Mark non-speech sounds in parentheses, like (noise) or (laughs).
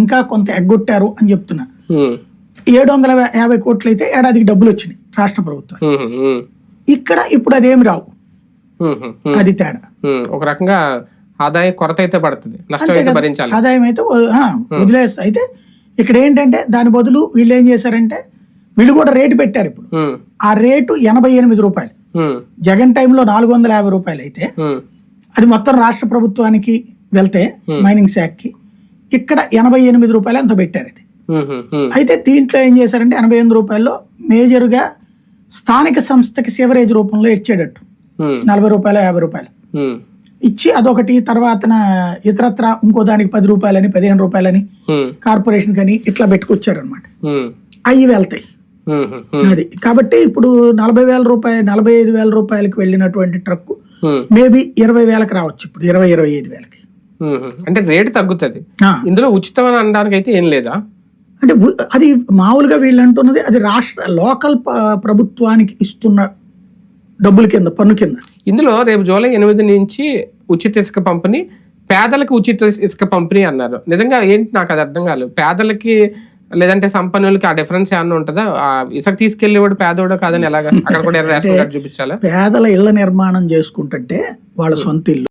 ఇంకా కొంత ఎగ్గొట్టారు అని చెప్తున్నా. ఏడు వందల యాభై కోట్లు అయితే ఏడాదికి డబ్బులు వచ్చినాయి రాష్ట్ర ప్రభుత్వం ఇక్కడ ఇప్పుడు అదేమి రావు. అది తేడా. ఒక రకంగా ఆదాయ కొరత అయితే పడుతుంది. నష్టం అంతే అయితే కదా. భరించాలి. ఆదాయం అయితే వదిలేస్తా అయితే ఇక్కడ ఏంటంటే దాని బదులు వీళ్ళు ఏం చేశారంటే వీళ్ళు కూడా రేటు పెట్టారు ఇప్పుడు. ఆ రేటు ఎనభై ఎనిమిది రూపాయలు. జగన్ టైంలో నాలుగు వందల యాభై రూపాయలు అయితే అది మొత్తం రాష్ట్ర ప్రభుత్వానికి వెళ్తే మైనింగ్ శాఖకి ఇక్కడ ఎనభై ఎనిమిది రూపాయలు ఎంతో పెట్టారు ఇది. అయితే దీంట్లో ఏం చేశారంటే ఎనభై ఎనిమిది రూపాయల్లో మేజర్గా స్థానిక సంస్థకి సివరేజ్ రూపంలో ఇచ్చేటట్టు. నలభై రూపాయలు యాభై రూపాయలు. ఇచ్చి అదొకటి తర్వాత ఇతరత్ర ఇంకో దానికి పది రూపాయలని పదిహేను రూపాయలని కార్పొరేషన్ కానీ ఇట్లా పెట్టుకొచ్చారనమాట అవి వెళ్తాయి. అది. కాబట్టి ఇప్పుడు నలభై వేల రూపాయలు నలభై ఐదు వేల రూపాయలకి వెళ్ళినటువంటి ట్రక్ మేబీ ఇరవై వేలకు రావచ్చు. ఇప్పుడు ఇరవై ఇరవై ఐదు వేలకి. అంటే రేటు తగ్గుతుంది. ఇందులో ఉచితం అని అనడానికి అయితే ఏం లేదా? అంటే అది మామూలుగా వీళ్ళు అంటున్నది అది రాష్ట్ర లోకల్ ప్రభుత్వానికి ఇస్తున్న డబ్బుల కింద పన్ను కింద. ఇందులో రేపు జూలై ఎనిమిది నుంచి ఉచిత ఇసుక పంపిణీ పేదలకు ఉచిత ఇసుక పంపిణీ అన్నారు. నిజంగా ఏంటి నాకు అది అర్థం కాలేదు. పేదలకి లేదంటే సంపన్నులకి ఆ డిఫరెన్స్ ఏమన్నా ఉంటుందా? ఆ ఇసుక తీసుకెళ్ళేవాడు పేదోడు కాదని ఎలాగా? అక్కడ కూడా (laughs) రేషన్ కార్డు చూపించాలా? పేదల ఇళ్ళ నిర్మాణం చేసుకుంటుంటే వాళ్ళ సొంత ఇల్లు.